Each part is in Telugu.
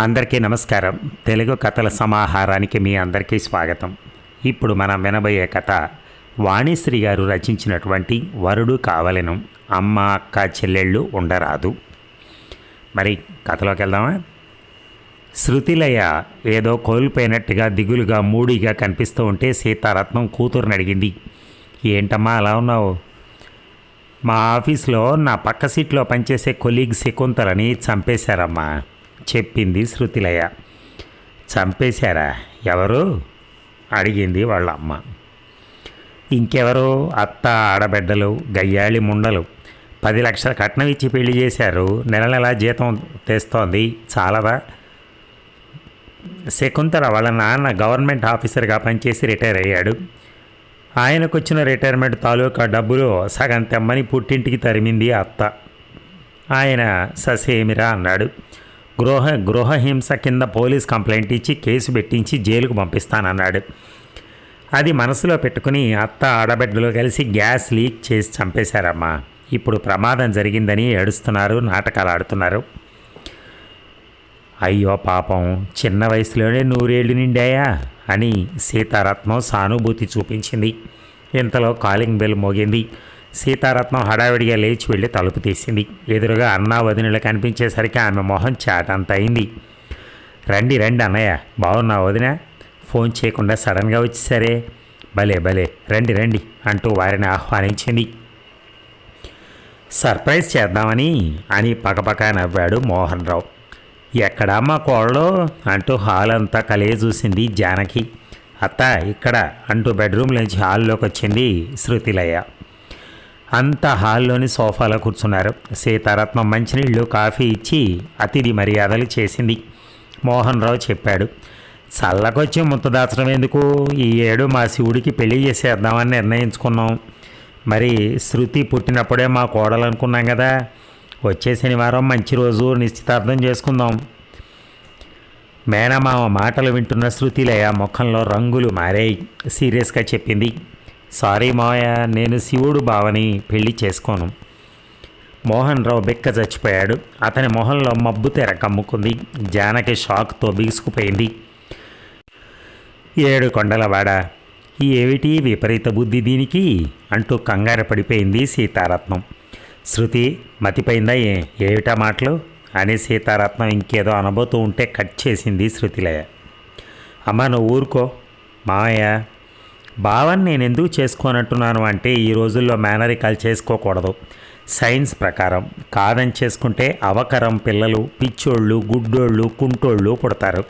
అందరికీ నమస్కారం. తెలుగు కథల సమాహారానికి మీ అందరికీ స్వాగతం. ఇప్పుడు మనం వినబోయే కథ వాణిశ్రీ గారు రచించినటువంటి వరుడు కావలెను. అమ్మ అక్క చెల్లెళ్ళు ఉండరాదు. మరి కథలోకి వెళ్దామా? శృతిలయ ఏదో కోల్పోయినట్టుగా దిగులుగా మూడిగా కనిపిస్తూ ఉంటే సీతారత్నం కూతురుని అడిగింది. ఏంటమ్మా అలా ఉన్నావు? మా ఆఫీస్లో నా పక్క సీట్లో పనిచేసే కొలీగ్ శకుంతలని చంపేశారమ్మా. చెప్పింది శృతిలయ. చంపేశారా? ఎవరు? అడిగింది వాళ్ళ అమ్మ ఇంకెవరు? అత్త ఆడబిడ్డలు గయ్యాళి ముండలు. పది లక్షల కట్నం ఇచ్చి పెళ్ళి చేశారు. నెల నెల జీతం తెస్తోంది. చాలదా? శకుంతల వాళ్ళ నాన్న గవర్నమెంట్ ఆఫీసర్గా పనిచేసి రిటైర్ అయ్యాడు. ఆయనకు వచ్చిన రిటైర్మెంట్ తాలూకా డబ్బులు సగం తెమ్మని పుట్టింటికి తరిమింది అత్త. ఆయన ససేమిరా అన్నాడు. గృహ గృహహింస కింద పోలీస్ కంప్లైంట్ ఇచ్చి కేసు పెట్టించి జైలుకు పంపిస్తానన్నాడు. అది మనసులో పెట్టుకుని అత్త ఆడబిడ్డలు కలిసి గ్యాస్ లీక్ చేసి చంపేశారమ్మా. ఇప్పుడు ప్రమాదం జరిగిందని ఏడుస్తున్నారు నాటకాలు ఆడుతున్నారు. అయ్యో పాపం చిన్న వయసులోనే నూరేళ్ళు నిండాయా అని సీతారత్నం సానుభూతి చూపించింది. ఇంతలో కాలింగ్ బెల్ మోగింది. సీతారత్నం హడావిడిగా లేచి వెళ్ళి తలుపు తీసింది. ఎదురుగా అన్నా వదినలు కనిపించేసరికి ఆమె మొహం చాటంత అయింది రండి రండి అన్నయ్య. బాగున్నా వదిన? ఫోన్ చేయకుండా సడన్గా వచ్చేసరే భలే భలే. రండి రండి అంటూ వారిని ఆహ్వానించింది. సర్ప్రైజ్ చేద్దామని అని పకపక నవ్వాడు మోహన్ రావు ఎక్కడా మా కోడలో? అంటూ హాల్ అంతా కలిగే చూసింది జానకి. అత్త ఇక్కడ అంటూ బెడ్రూమ్లోంచి హాల్లోకి వచ్చింది శృతిలయ్య అంతా హాల్లోని సోఫాలో కూర్చున్నారు. సీతారత్నం మంచినీళ్ళు కాఫీ ఇచ్చి అతిథి మర్యాదలు చేసింది. మోహన్ రావు చెప్పాడు చల్లకొచ్చి ముత్తదాచడం ఎందుకు? ఈ ఏడు మా శివుడికి పెళ్ళి చేసేద్దామని నిర్ణయించుకున్నాం. మరి శృతి పుట్టినప్పుడే మా కోడలు అనుకున్నాం కదా. వచ్చే శనివారం మంచి రోజు నిశ్చితార్థం చేసుకుందాం. మేనమామ మాటలు వింటున్న శృతిలయ ముఖంలో రంగులు మారాయి. సీరియస్గా చెప్పింది సారీ మావయ్య నేను శివుడు బావని పెళ్ళి చేసుకోను. మోహన్ రావు బిక్క చచ్చిపోయాడు. అతని మొహంలో మబ్బు తెర కమ్ముకుంది. జానకి షాక్తో బిగుసుకుపోయింది. ఏడు కొండలవాడ ఏమిటి విపరీత బుద్ధి దీనికి? అంటూ కంగారు పడిపోయింది సీతారత్నం. శృతి మతిపోయిందా ఏ? ఏమిటా మాటలు? అని సీతారత్నం ఇంకేదో అనబోతూ ఉంటే కట్ చేసింది శృతిలయ. అమ్మ నువ్వు ఊరుకో. మామయ్య భావన్ నేను ఎందుకు చేసుకోనట్టున్నాను అంటే ఈ రోజుల్లో మేనరికాలు చేసుకోకూడదు. సైన్స్ ప్రకారం కాదని చేసుకుంటే అవకరం పిల్లలు పిచ్చోళ్ళు గుడ్డోళ్ళు కుంటోళ్ళు పుడతారు.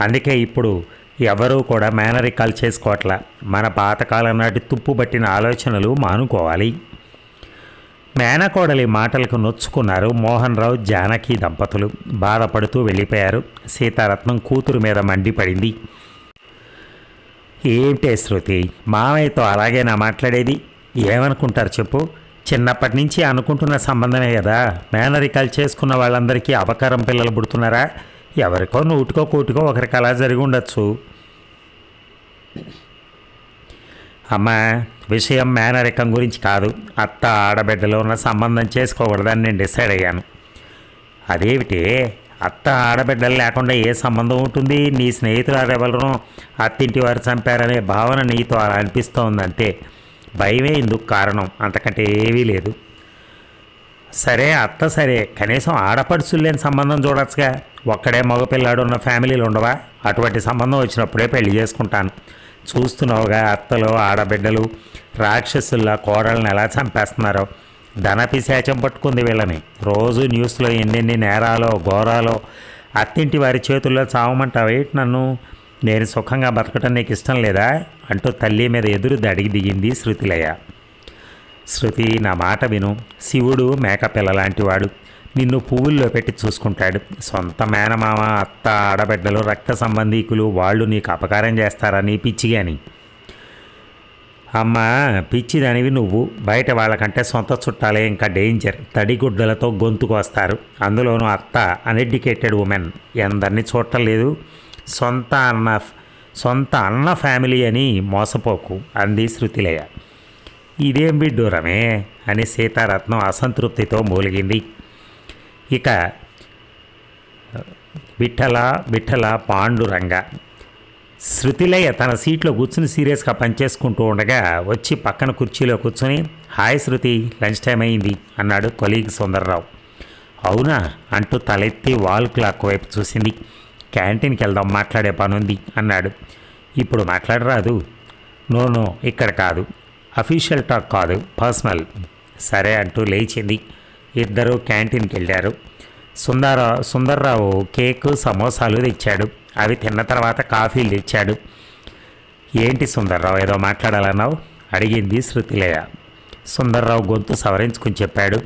అందుకే ఇప్పుడు ఎవరూ కూడా మేనరికాలు చేసుకోవట్లా. మన పాతకాలం నాటి తుప్పు పట్టిన ఆలోచనలు మానుకోవాలి. మేనకోడలి మాటలకు నొచ్చుకున్నారు మోహన్ రావు జానకి దంపతులు. బాధపడుతూ వెళ్ళిపోయారు. సీతారత్నం కూతురు మీద మండిపడింది. ఏంటే శృతి? మామయ్యతో అలాగేనా మాట్లాడేది? ఏమనుకుంటారు చెప్పు. చిన్నప్పటి నుంచి అనుకుంటున్న సంబంధమే కదా. మేనరికాలు చేసుకున్న వాళ్ళందరికీ అపకారం పిల్లలు పుడుతున్నారా? ఎవరికో నూటికో కోటికో ఒకరికి అలా జరిగి ఉండొచ్చు. అమ్మా విషయం మేనరికం గురించి కాదు. అత్త ఆడబిడ్డలో ఉన్న సంబంధం చేసుకోకూడదని నేను డిసైడ్ అయ్యాను. అదేమిటి? అత్త ఆడబిడ్డలు లేకుండా ఏ సంబంధం ఉంటుంది? నీ స్నేహితులు అత్తింటి వారు చంపారనే భావన నీతో అలా అనిపిస్తోందంటే భయమే ఇందుకు కారణం. అంతకంటే ఏవీ లేదు. సరే అత్త సరే. కనీసం ఆడపడుచులు లేని సంబంధం చూడొచ్చుగా. ఒక్కడే మగపిల్లాడు ఉన్న ఫ్యామిలీలు ఉండవా? అటువంటి సంబంధం వచ్చినప్పుడే పెళ్ళి చేసుకుంటాను. చూస్తున్నావుగా అత్తలు ఆడబిడ్డలు రాక్షసుల్లా కోడలను ఎలా చంపేస్తున్నారో. ధనపిశాచం పట్టుకుంది వీళ్ళని. రోజు న్యూస్లో ఎన్నెన్ని నేరాలో ఘోరాలో అత్తింటి వారి చేతుల్లో చావమంటావేటి నన్ను? నేను సుఖంగా బతకటం నీకు ఇష్టం లేదా? అంటూ తల్లి మీద ఎదురు దడిగి దిగింది శృతిలయ. శృతి నా మాట విను. శివుడు మేకపిల్ల లాంటివాడు. నిన్ను పువ్వుల్లో పెట్టి చూసుకుంటాడు. సొంత మేనమామ అత్త ఆడబిడ్డలు రక్త సంబంధీకులు వాళ్ళు నీకు అపకారం చేస్తారని పిచ్చిగాని? అమ్మ పిచ్చిదనివి నువ్వు. బయట వాళ్ళకంటే సొంత చుట్టాలే ఇంకా డేంజర్. తడిగుడ్డలతో గొంతుకు వస్తారు. అందులోనూ అత్త అన్ఎడ్యుకేటెడ్ ఉమెన్. ఎందరిని చూడలేదు సొంత అన్న సొంత అన్న ఫ్యామిలీ అని మోసపోకు అంది శృతిలయ. ఇదేం బిడ్డూరమే అని సీతారత్నం అసంతృప్తితో మూలిగింది. ఇక విఠల విఠల పాండురంగ. శృతిలయ్య తన సీట్లో కూర్చుని సీరియస్గా పనిచేసుకుంటూ ఉండగా వచ్చి పక్కన కుర్చీలో కూర్చొని హాయ్ శృతి లంచ్ టైం అయింది అన్నాడు కొలీగ్ సుందర్రావు. అవునా? అంటూ తలెత్తి వాల్ క్లాక్ వైపు చూసింది. క్యాంటీన్కి వెళ్దాం మాట్లాడే పని ఉంది అన్నాడు. ఇప్పుడు మాట్లాడరాదు. నో నో ఇక్కడ కాదు. అఫీషియల్ టాక్ కాదు పర్సనల్. సరే అంటూ లేచింది. ఇద్దరూ క్యాంటీన్కి వెళ్ళారు. సుందర సుందర్రావు కేకు సమోసాలు తెచ్చాడు. అవి తిన్న తర్వాత కాఫీలు తెచ్చాడు. ఏంటి సుందర్రావు ఏదో మాట్లాడాలన్నావు? అడిగింది శృతిలయ. సుందర్రావు గొంతు సవరించుకుని చెప్పాడు.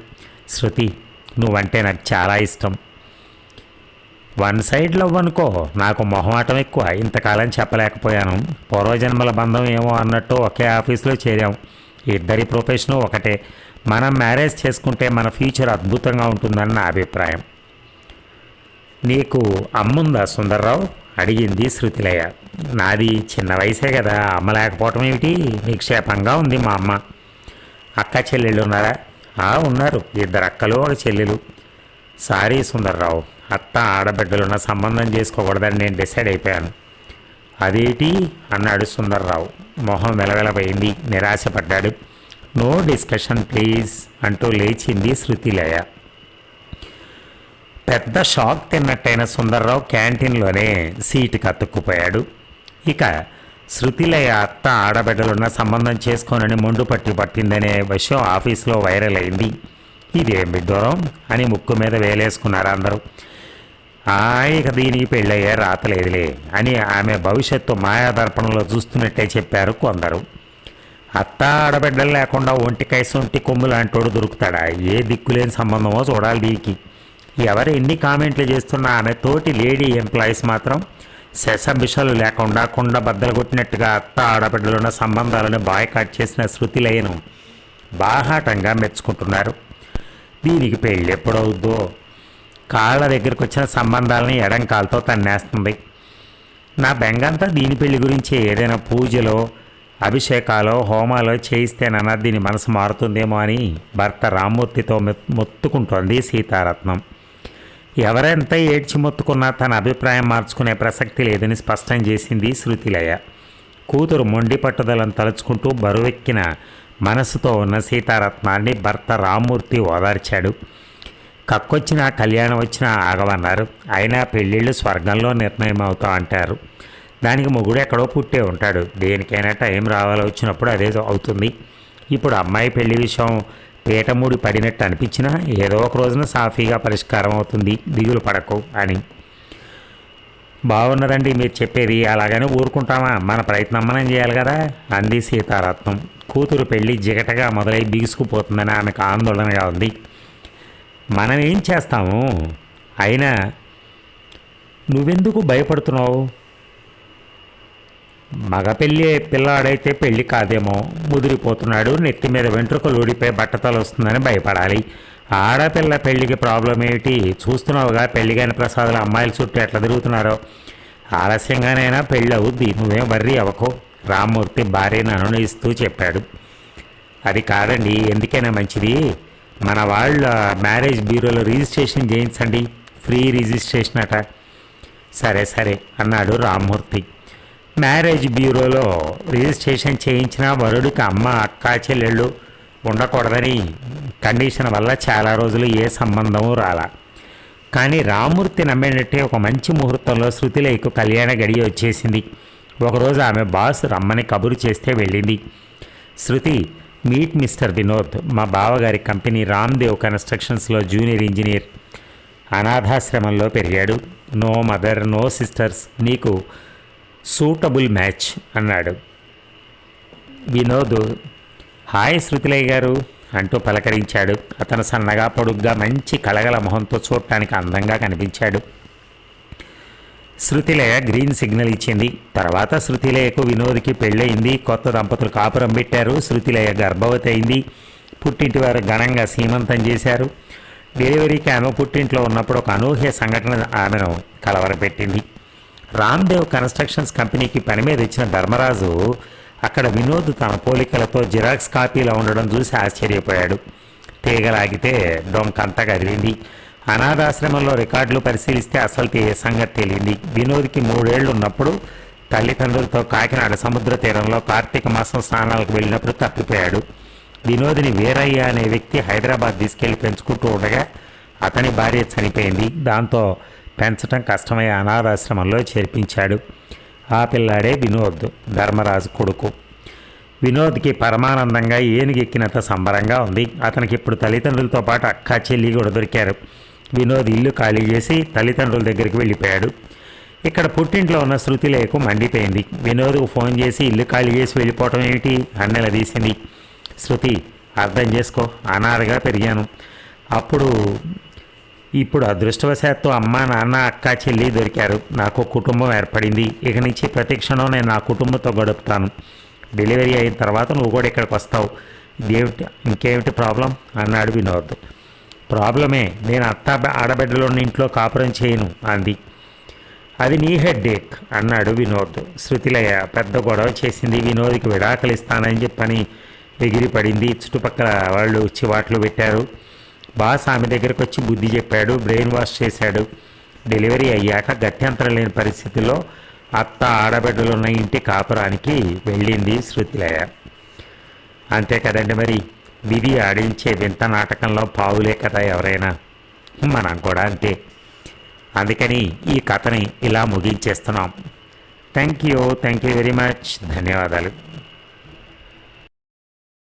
శృతి నువ్వంటే నాకు చాలా ఇష్టం. వన్ సైడ్ లవ్ అనుకో నాకు మొహమాటం ఎక్కువ. ఇంతకాలం చెప్పలేకపోయాను. పూర్వజన్మల బంధం ఏమో అన్నట్టు ఒకే ఆఫీస్లో చేరాం. ఇద్దరి ప్రొఫెషను ఒకటే. మనం మ్యారేజ్ చేసుకుంటే మన ఫ్యూచర్ అద్భుతంగా ఉంటుందని నా అభిప్రాయం. నీకు అమ్ముందా సుందర్రావు? అడిగింది శృతిలయ. నాది చిన్న వయసే కదా అమ్మ లేకపోవటం ఏమిటి? నిక్షేపంగా ఉంది మా అమ్మ. అక్క చెల్లెళ్ళు ఉన్నారా? ఆ ఉన్నారు. ఇద్దరు అక్కలు ఒక చెల్లెలు. సారీ సుందర్రావు అత్త ఆడబిడ్డలున్న సంబంధం చేసుకోకూడదని నేను డిసైడ్ అయిపోయాను. అదేటి? అన్నాడు సుందర్రావు. మొహం వెలవెలపోయింది నిరాశపడ్డాడు. నో డిస్కషన్ ప్లీజ్ అంటూ లేచింది శృతిలయ. పెద్ద షాక్ తిన్నట్టయిన సుందర్రావు క్యాంటీన్లోనే సీటుకి కత్తుక్కుపోయాడు. ఇక శృతిలయ అత్త ఆడబిడ్డలున్న సంబంధం చేసుకోనని మొండు పట్టి పట్టిందనే విషయం ఆఫీస్లో వైరల్ అయింది. ఇదేం విడ్డూరం అని ముక్కు మీద వేలేసుకున్నారు అందరూ. ఇక దీనికి పెళ్ళయ్యే రాతలేదులే అని ఆమె భవిష్యత్తు మాయాదర్పణలో చూస్తున్నట్టే చెప్పారు కొందరు. అత్త ఆడబిడ్డలు లేకుండా ఒంటికై సొంటి కొమ్ము లాంటోడు దొరుకుతాడా? ఏ దిక్కులేని సంబంధమో చూడాలి దీనికి ఎవరు ఎన్ని కామెంట్లు చేస్తున్నా ఆమె తోటి లేడీ ఎంప్లాయీస్ మాత్రం శశబిషలు లేకుండా కుండ బద్దలు కొట్టినట్టుగా అత్త ఆడబిడ్డలున్న సంబంధాలను బాయ్కాట్ చేసిన శృతిలయను బాహాటంగా మెచ్చుకుంటున్నారు. దీనికి పెళ్ళి ఎప్పుడవుద్దో? కాళ్ళ దగ్గరకు వచ్చిన సంబంధాలని ఎడం కాలుతో తన్నేస్తుంది. నా బెంగంతా దీని పెళ్ళి గురించి. ఏదైనా పూజలో అభిషేకాలో హోమాలో చేయిస్తేనన్నా దీని మనసు మారుతుందేమో అని భర్త రామ్మూర్తితో మెత్ మొత్తుకుంటోంది సీతారత్నం. ఎవరెంత ఏడ్చి మొత్తుకున్నా తన అభిప్రాయం మార్చుకునే ప్రసక్తి లేదని స్పష్టం చేసింది శృతిలయ. కూతురు మొండి పట్టుదలను తలుచుకుంటూ బరువెక్కిన మనసుతో ఉన్న సీతారత్నాన్ని భర్త రామ్మూర్తి ఓదార్చాడు. కక్కొచ్చినా కళ్యాణం వచ్చినా ఆగవన్నారు. అయినా పెళ్ళిళ్ళు స్వర్గంలో నిర్ణయం అవుతా అంటారు. దానికి మొగుడు ఎక్కడో పుట్టే ఉంటాడు. దేనికైనా టైం రావాలో వచ్చినప్పుడు అదే అవుతుంది. ఇప్పుడు అమ్మాయి పెళ్ళి విషయం పీటముడి పడినట్టు అనిపించినా ఏదో ఒక రోజున సాఫీగా పరిష్కారం అవుతుంది. దిగులు పడకు అని. బాగున్నదండి మీరు చెప్పేది అలాగనే ఊరుకుంటామా? మన ప్రయత్నం మనం చేయాలి కదా? అంది సీతారత్నం. కూతురు పెళ్ళి జిగటగా మొదలై బిగుసుకుపోతుందని ఆమెకు ఆందోళనగా ఉంది. మనం ఏం చేస్తాము? అయినా నువ్వెందుకు భయపడుతున్నావు? మగ పెళ్ళి పిల్లాడైతే పెళ్ళి కాదేమో. ముదిరిపోతున్నాడు. నెత్తి మీద వెంట్రుకలు ఊడిపోయి బట్టతలు వస్తుందని భయపడాలి. ఆడపిల్ల పెళ్ళికి ప్రాబ్లం ఏమిటి? చూస్తున్నావుగా పెళ్ళి కాని ప్రసాదులు అమ్మాయిల చుట్టూ ఎట్లా తిరుగుతున్నారో. ఆలస్యంగానైనా పెళ్ళి అవుద్ది. నువ్వేం వర్రీ అవ్వకు. రామ్మూర్తి భార్యను అనునయిస్తూ చెప్పాడు. అది కాదండి. ఎందుకైనా మంచిది. మన వాళ్ళ మ్యారేజ్ బ్యూరోలో రిజిస్ట్రేషన్ చేయించండి. ఫ్రీ రిజిస్ట్రేషన్ అట. సరే సరే అన్నాడు రామ్మూర్తి. మ్యారేజ్ బ్యూరోలో రిజిస్ట్రేషన్ చేయించిన వరుడికి అమ్మ అక్క చెల్లెళ్ళు ఉండకూడదని కండిషన్ వల్ల చాలా రోజులు ఏ సంబంధము రాలా. కానీ రామూర్తి నమ్మేటట్టే ఒక మంచి ముహూర్తంలో శృతిలేకు కళ్యాణ గడియ వచ్చేసింది. ఒకరోజు ఆమె బాస్ రమ్మని కబురు చేస్తే వెళ్ళింది. శృతి మీట్ మిస్టర్ వినోద్ మా బావగారి కంపెనీ రామ్దేవ్ కన్స్ట్రక్షన్స్లో జూనియర్ ఇంజనీర్. అనాథాశ్రమంలో పెరిగాడు. నో మదర్ నో సిస్టర్స్ నీకు సూటబుల్ మ్యాచ్ అన్నాడు. వినోద్ హాయ్ శృతిలయ్య గారు అంటూ పలకరించాడు. అతను సన్నగా పొడుగ్గా మంచి కళగల మొహంతో చూడటానికి అందంగా కనిపించాడు. శృతిలయ గ్రీన్ సిగ్నల్ ఇచ్చింది. తర్వాత శృతిలయకు వినోద్కి పెళ్ళయింది. కొత్త దంపతులు కాపురం పెట్టారు. శృతిలయ గర్భవతి అయింది. పుట్టింటి వారు ఘనంగా సీమంతం చేశారు. డెలివరీకి ఆమె పుట్టింట్లో ఉన్నప్పుడు ఒక అనూహ్య సంఘటన ఆమెను కలవరపెట్టింది. రామ్దేవ్ కన్స్ట్రక్షన్స్ కంపెనీకి పని మీద ఇచ్చిన ధర్మరాజు అక్కడ వినోద్ తన పోలికలతో జిరాక్స్ కాపీలో ఉండడం చూసి ఆశ్చర్యపోయాడు. తీగలాగితే డొంకంతా కదిలింది. అనాథాశ్రమంలో రికార్డులు పరిశీలిస్తే అసలు ఏ సంగతి తేలింది వినోద్కి మూడేళ్ళు ఉన్నప్పుడు తల్లిదండ్రులతో కాకినాడ సముద్ర తీరంలో కార్తీక మాసం స్నానాలకు వెళ్ళినప్పుడు తప్పిపోయాడు. వినోద్ని వీరయ్య అనే వ్యక్తి హైదరాబాద్ తీసుకెళ్ళి పెంచుకుంటూ ఉండగా అతని భార్య చనిపోయింది. దాంతో పెంచడం కష్టమై అనాథాశ్రమంలో చేర్పించాడు. ఆ పిల్లాడే వినోద్ ధర్మరాజు కొడుకు. వినోద్కి పరమానందంగా ఏనుగెక్కినంత సంబరంగా ఉంది. అతనికి ఇప్పుడు తల్లిదండ్రులతో పాటు అక్క చెల్లి కూడా దొరికారు. వినోద్ ఇల్లు ఖాళీ చేసి తల్లిదండ్రుల దగ్గరికి వెళ్ళిపోయాడు. ఇక్కడ పుట్టింట్లో ఉన్న శృతి లేకు మండిపోయింది. వినోద్కు ఫోన్ చేసి ఇల్లు ఖాళీ చేసి వెళ్ళిపోవటం ఏమిటి? అన్నెల తీసింది. శృతి అర్థం చేసుకో అనాథగా పెరిగాను. అప్పుడు ఇప్పుడు అదృష్టవశాత్తు అమ్మ నాన్న అక్క చెల్లి దొరికారు. నాకు కుటుంబం ఏర్పడింది. ఇక నుంచి ప్రతి క్షణం నేను నా కుటుంబంతో గడుపుతాను. డెలివరీ అయిన తర్వాత నువ్వు కూడా ఇక్కడికి వస్తావు. ఇదేమిటి ఇంకేమిటి ప్రాబ్లం? అన్నాడు వినోద్. ప్రాబ్లమే. నేను అత్త ఆడబిడ్డలోని ఇంట్లో కాపురం చేయను అంది. అది నీ హెడ్ ఏక్ అన్నాడు వినోద్. శృతిలయ పెద్ద గొడవ చేసింది. వినోద్కి విడాకలు ఇస్తానని చెప్పని ఎగిరిపడింది. చుట్టుపక్కల వాళ్ళు చివాట్లు పెట్టారు. బాస్ ఆమె దగ్గరకు వచ్చి బుద్ధి చెప్పాడు బ్రెయిన్ వాష్ చేశాడు. డెలివరీ అయ్యాక గత్యంతరం లేని పరిస్థితిలో అత్త ఆడబిడ్డలు ఉన్న ఇంటి కాపురానికి వెళ్ళింది శృతిలయ. అంతే కదండి మరి విధి ఆడించే వింత నాటకంలో పావులే కదా ఎవరైనా? మనం కూడా అంతే. అందుకని ఈ కథని ఇలా ముగించేస్తున్నాం. Thank you thank you very much. ధన్యవాదాలు.